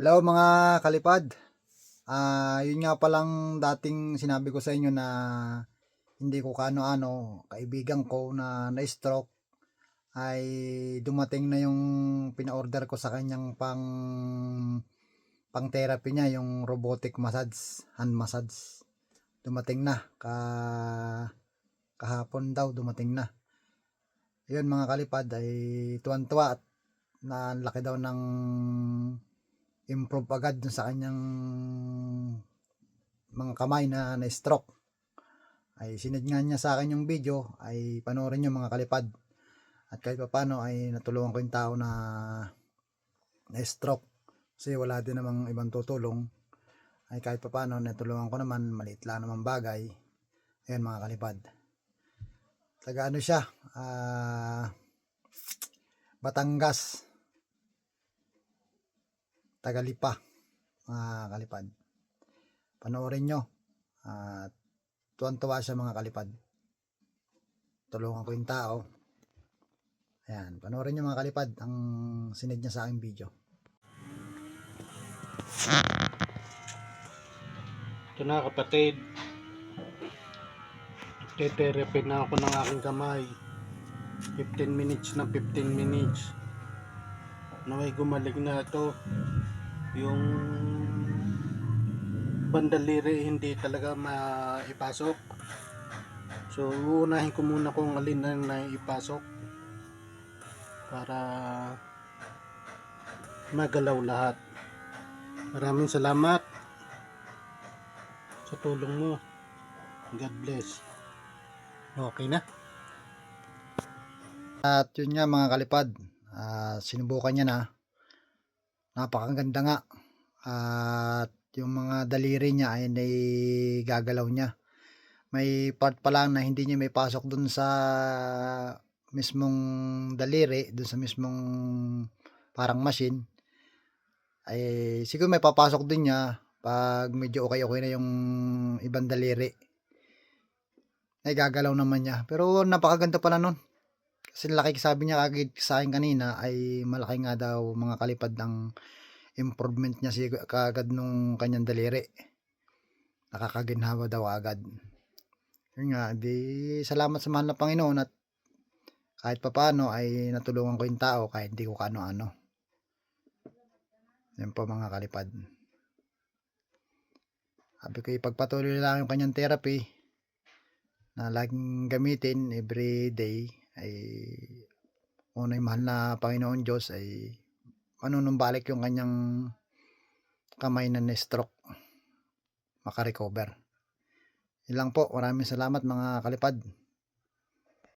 Hello mga kalipad. Ah, yun nga palang dating sinabi ko sa inyo na hindi ko kano-ano, kaibigan ko na na-stroke ay dumating na yung pina-order ko sa kanyang pang pang therapy niya, yung robotic massage, hand massage. Dumating na ka kahapon daw dumating na. Yun mga kalipad ay tuwan-tuwa at na laki daw ng improve agad dun sa kanyang mga kamay na na-stroke. Ay sinad nga niya sa akin yung video ay panoorin nyo mga kalipad. At kahit pa paano ay natulungan ko yung tao na na-stroke. Kasi wala din namang ibang tutulong. Ay kahit pa paano natulungan ko naman maliit lang naman bagay. Ayan mga kalipad. Taga ano siya? Ah... Batangas. Tagalipa. Mga kalipad. Panoorin nyo. At tuwan-tuwa siya mga kalipad. Tulungan ko yung tao. Ayan. Panoorin nyo mga kalipad ang sinid niya sa aking video. Ito na kapatid. Teterapy na ako ng aking kamay. 15 minutes na 15 minutes. Naway gumaling na ito. Yung bandaliri hindi talaga maipasok. So uunahin ko muna kung alin na naipasok para magalaw lahat. Maraming salamat sa tulong mo. God bless. Okay na. At yun nga mga kalipad. ah, sinubukan niya na. Napakaganda nga. At yung mga daliri niya ay gagalaw niya. May part pa lang na hindi niya may pasok dun sa mismong daliri, dun sa mismong parang machine. Ay siguro may papasok din niya pag medyo okay okay na yung ibang daliri. Ay gagalaw naman niya. Pero napakaganda pala nun. Kasi laki sabi niya kagad sa akin kanina ay malaki nga daw mga kalipad ng improvement niya si kagad nung kanyang daliri. Nakakaginhawa daw agad. Yun nga, di salamat sa mahal na Panginoon at kahit papano ay natulungan ko yung tao kahit hindi ko kano-ano. Yan po mga kalipad. Sabi ko ipagpatuloy lang yung kanyang therapy na laging gamitin every day ay una yung mahal na Panginoon Diyos ay manunumbalik yung kanyang kamay na na-stroke makarecover. Ilang po, maraming salamat mga kalipad.